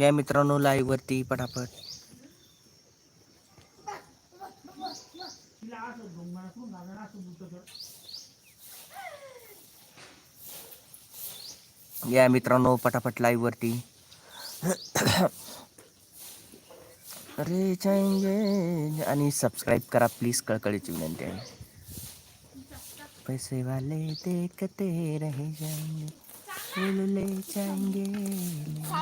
या मित्रांनो लाईव्ह वरती पटापट. या मित्रांनो पटापट लाईव्ह वरती. अरे जाएंगे आणि सबस्क्राईब करा प्लीज कळकळीची विनंती आहे. पैसे वाले देखते रह जाएंगे. फूल ले जाएंगे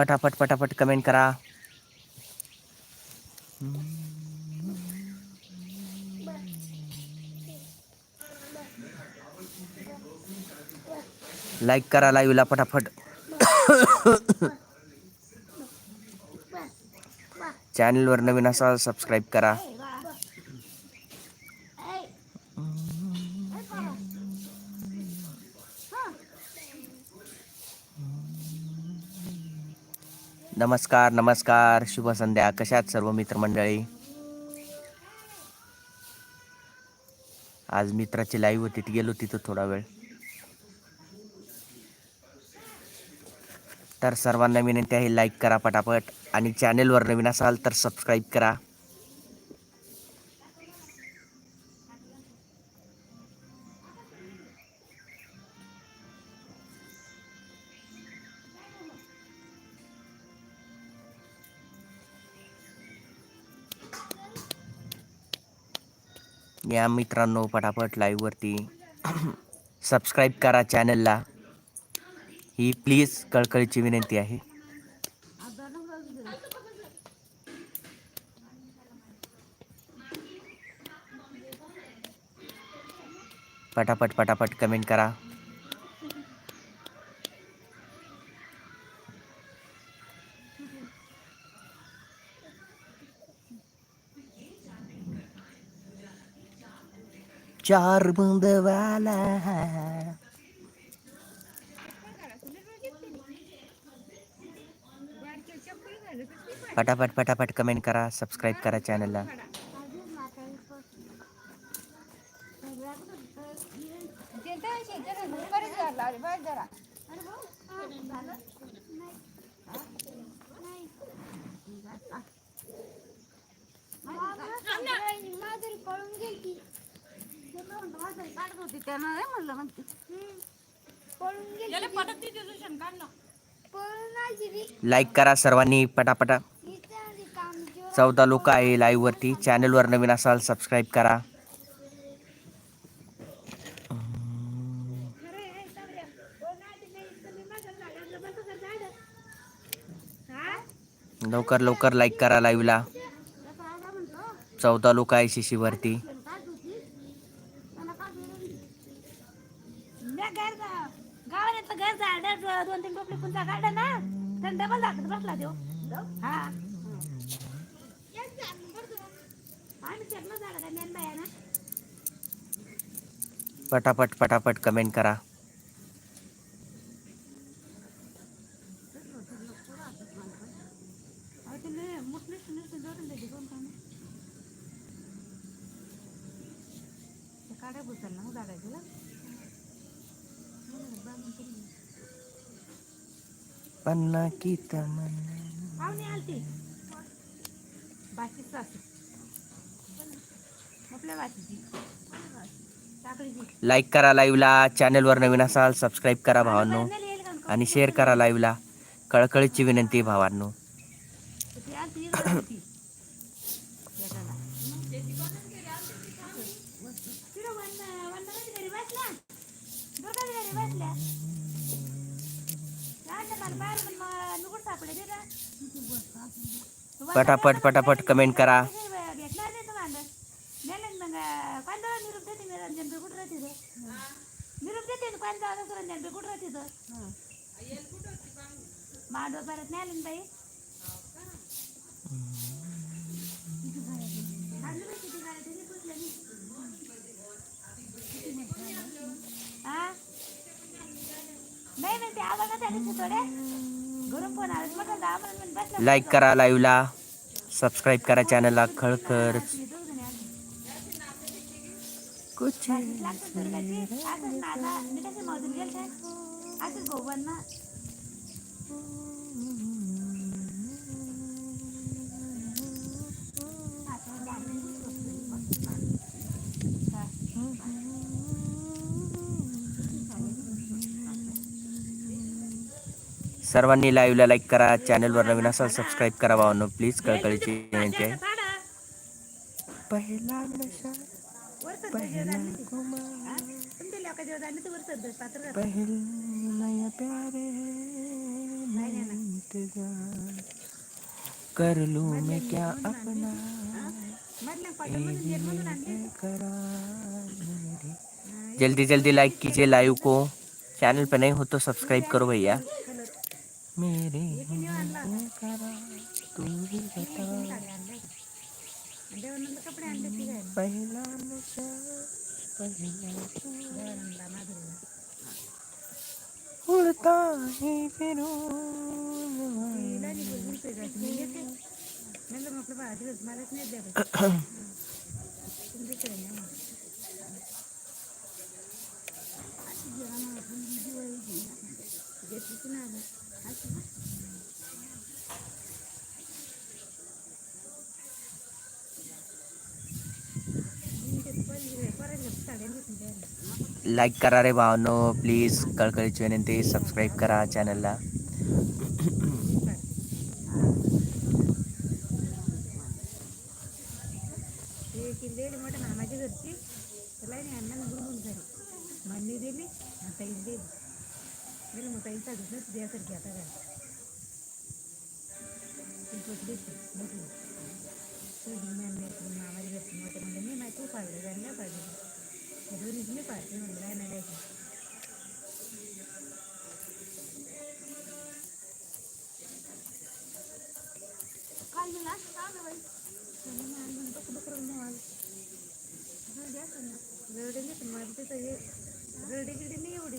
पटापट पटापट कमेंट करा. लाईक करा लाईव्हला पटापट. चॅनलवर नवीन असाल सबस्क्राईब करा. नमस्कार नमस्कार शुभ संध्या. कशात सर्व मित्रमंडळी? आज मित्राची लाईव्ह होती तिथे गेलो तिथं थोडा वेळ. तर सर्वांना विनंती आहे लाईक करा पटापट. आणि चॅनेलवर नवीन असाल तर सबस्क्राईब करा. या मित्रांनो पटापट लाईव्हवरती सबस्क्राईब करा चॅनलला ही प्लीज कळकळीची विनंती आहे. पटापट पटापट कमेंट करा. चार बंद वाला पटापट पटापट कमेंट करा सबस्क्राईब करा चॅनलला त्यानं नाही म्हणलं म्हणते लाईक करा सर्वांनी पटापटा. चौदा लोक आहे लाईव्ह वरती. चॅनलवर नवीन असाल सबस्क्राईब करा. लवकर लवकर लाईक करा लाईव्हला चौदा लोक आहे शिशीवरती गावात घर झाड दोन तीन टोपले पुंचा काढला ना? तर डबल दाखत बसला देव हा. आम्ही झालं का मेन बाया ना? पटापट पटापट कमेंट करा. पन्ना की तमन्ना लाईक करा लाईव्हला चॅनलवर नवीन असाल सबस्क्राईब करा भावांनो आणि शेअर करा लाईव्हला कळकळीची विनंती भावांनो पटापट पटापट कमेंट करा भेटणार नाही मग देते कुठं राहते कुठं परत नाही आली बाई हा? नाही नाही ते आवाज नाही आले थोडे. घरून फोन आला म्हटलं जा म्हणून म्हणून बसला लाईक करा लाईव्हला सबस्क्राईब करा चॅनलला खळखर. कुछ लागतं दुर्गाची. असंच ना आता मी कसं मधून गेलते असंच भाऊ बन ना. सर्वांनी लाईव्हला लाईक करा चॅनलवर नवीन असाल सबस्क्राईब करा भावांनो. प्लीज़ कळकळीची विनंती आहे. पहिला नशा पहिला वर प्यारे कर लूँ मैं क्या अपना जल्दी जल्दी लाइक कीजिए लाइव को। चैनल पर नहीं हो तो सब्सक्राइब करो भैया। मेरे तू ही। बता। पहला नशा पहला उड़ता ही फिरूं तिला नाही बोलून ते जायचं. मी येते म्हणलं मग आपलं बाळा दिवस मलाच नाही द्या बाई. तुमच्याकडे नाही मग. अशी जेवण आपण दिवाळी घेऊन घेतलीच नाही आलं. अशी. मी ते पहिले- पोरांना साड्या घेतून द्यायला. लाईक करा रे भावनो प्लीज कळकळीची विनंती सबस्क्राईब करा चॅनलला ते किल्लेली मोठ्या मामाच्या घरची त्याला नाही अण्णा बुडबुड झाली मान्य दिली आणि ताईच दिली दिली मग ताई सांगितलं द्यासारखी आता काय ती पोचली ती, मोठी सोडून मान्य केली मामाच्या घरची मोठ्या म्हणजे मी माहिती तू पाळलं जाईल नाही पाळलं दोन्हीच मी पाळते म्हणलं काय नाही द्यायचं काय झालं असं का गं बाई म्हणून मी आणलं आणि डोकं डोकं रडून आलं. हा, द्या त्यांना. रडे नाही पण मला तिथं हे रडे गिडे नाही एवढी पण मोठं होत होतं